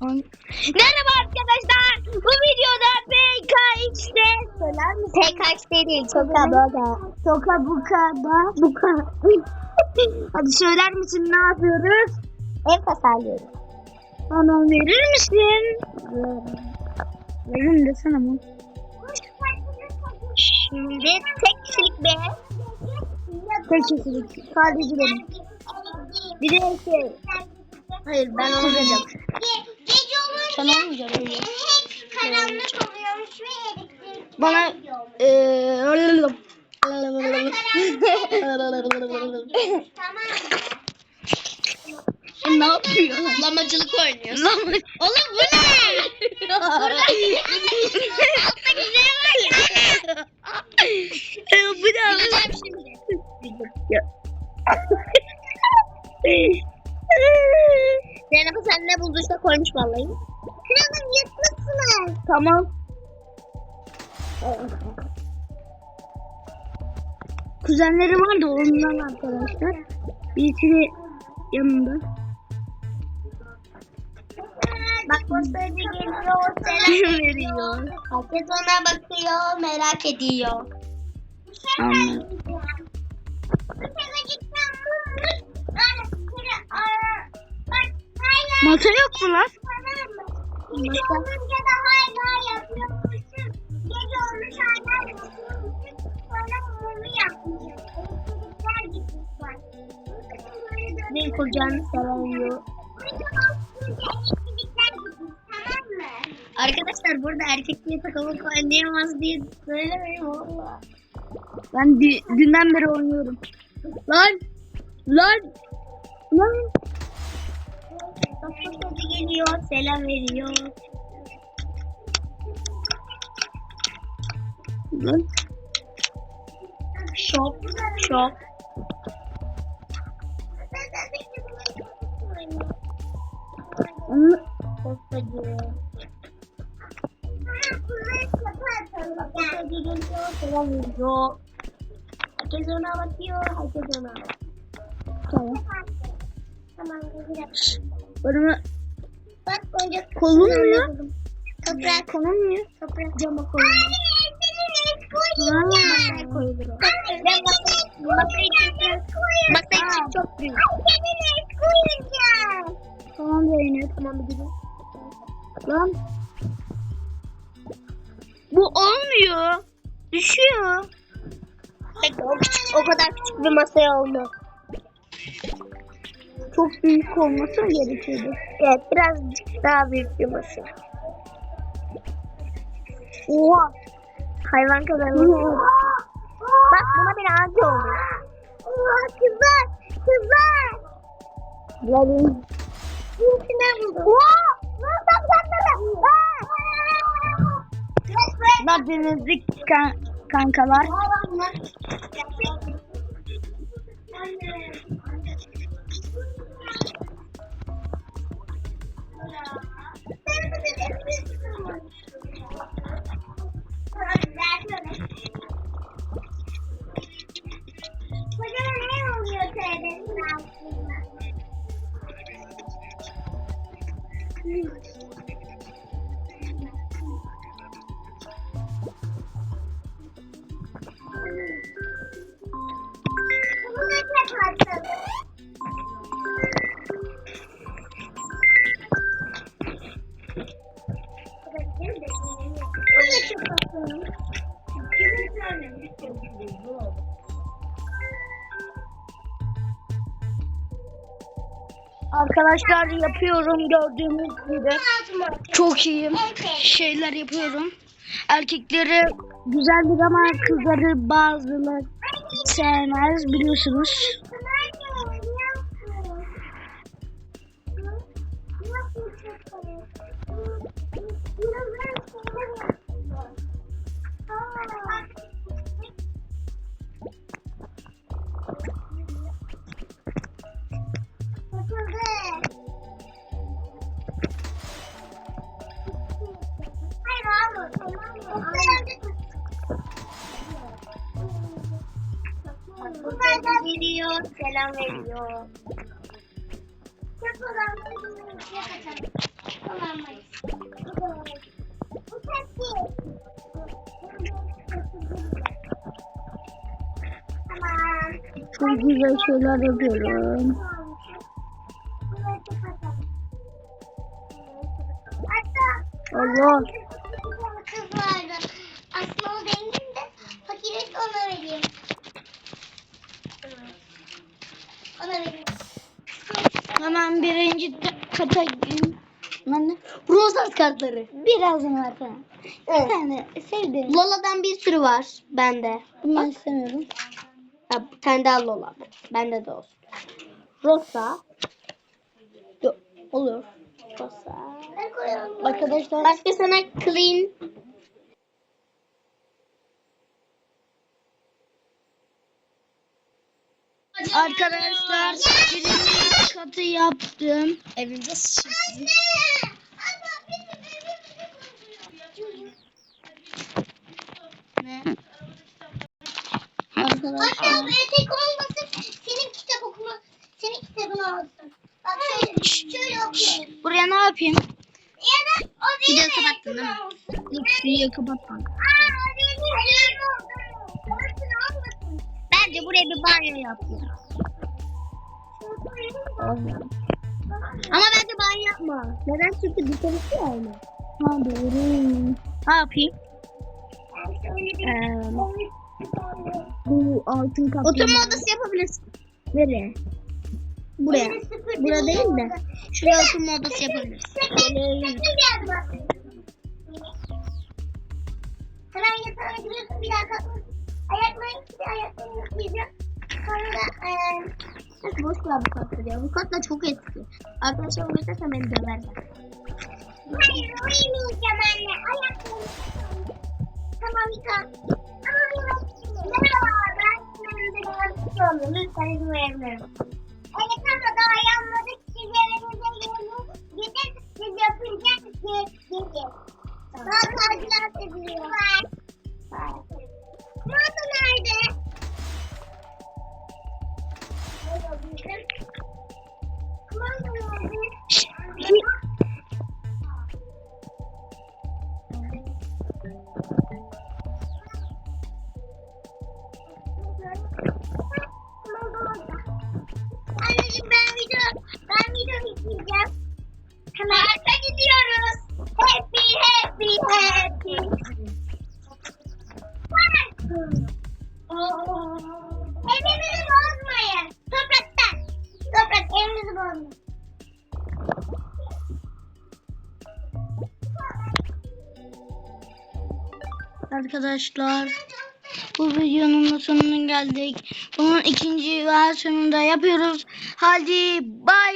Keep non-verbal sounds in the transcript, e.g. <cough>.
Merhaba arkadaşlar. Bu videoda PKX'de söyler misin? PKX değil. Toka Boka. Toka Buka da Buka. Hadi söyler misin ne yapıyoruz? Ev tasarlıyoruz. Bana verir misin? Veririm desene bu. Şimdi tek kişilik ev. Tek kişilik. Sadece benim. Bir de şey. Hayır ben olmayacağım. Sen olmayacaksın öyle. hep karanlık oluyormuş ve elektrik Bana eee tamam ne yapıyor? Lamacılık oynuyorsun. Lan Oğlum Kralım yatmışsınız. Tamam. Kuzenleri var da ondan arkadaşlar. Birisi yanında. Bak postacı geliyor selam <laughs> veriyor. Herkes ona bakıyor merak ediyor. Anladım. Masa yok mu lan? Gece olunca da hala. Bir kocanı seviyor. Arkadaşlar burada erkekliğe takılıp oynayamaz diye söylemeyin valla. Ben dü- dünden beri oynuyorum. Lan! Lan! Lan! Postacı geliyor selam veriyor. Lan! Şok! Şok! Onu Postacı. Postacı geliyor selam veriyor. Herkes ona bakıyor. Herkes ona bakıyor. tamam. Tamam güzel. Bana Bak Gonca Konulmuyor. Toprak. konulmuyor. Toprak. Cama koyuyor. Anne koyulur o. Ben için çok büyük. Tamam Zeynep. Tamam bir gidelim. Lan. Bu olmuyor. Düşüyor. O, küçük, o kadar küçük bir masaya olmaz. Çok büyük olması gerekiyordu? Evet birazcık daha büyük bir masa. Oha. Hayvan kadar. Bak buna bir ağacı oluyor. Kızlar, kızlar. Lan. İçine buldum. Oha! Nasıl sakladın? Bak denizlik kan kankalar. Bacana ne oluyor teyzenin altında? Bunu ne kapattın? Bunu kapattın. Kimin söylemiş? Arkadaşlar yapıyorum gördüğünüz gibi. Çok iyiyim. Şeyler yapıyorum. Erkekleri güzeldir ama kızları bazıları sevmez biliyorsunuz. Bunlar da geliyor, selam veriyor. Çok güzel şeyler yapıyorum. Allah. Hemen birinci kata. Lan ne? Rosas kartları. Birazdan var sana. Bir tane sevdim. Lola'dan bir sürü var bende. Bunu ben istemiyorum. Ha, bir tane daha Lola. Bende de olsun. Rosa. Yo, olur. Rosa. Arkadaşlar. Başka sana clean. Arkadaşlar birinci katı yaptım. Anne! Anne, bizim Ne? Anne Arkadaşlar. böyle tek olmasın. Senin kitap okuma, senin kitabın olsun. Bak şöyle, şöyle okuyayım. Buraya ne yapayım? Ya da o Videoyu kapattın değil mi? Yok videoyu kapatmak. Aa, o olmasın. Bence buraya bir banyo yap. Olmuyor. Ama bence banyo yapma. Neden? Çünkü dışarısı ya öyle. Ha doğru. Ne yapayım? Ee, bu altın kaplı. Oturma odası yapabilirsin. Nereye? Buraya. Burada değil de. Şuraya oturma odası yapabilirsin. Hemen yatağına giriyorsun bir daha kalkıyorsun. Ayaklarını ayaklarını yıkayacağım. Sonra Nasıl boş ver bu katları ya. Bu katlar çok eski. Arkadaşlar uğraşırsa beni döverler. hayır uyumayacağım anne. Ayaklarını Tamam yıka. Merhaba ben oldum. Lütfen izin verebilirim. Arkadaşlar bu videonun da sonuna geldik. Bunun ikinci versiyonunu da yapıyoruz. Hadi bay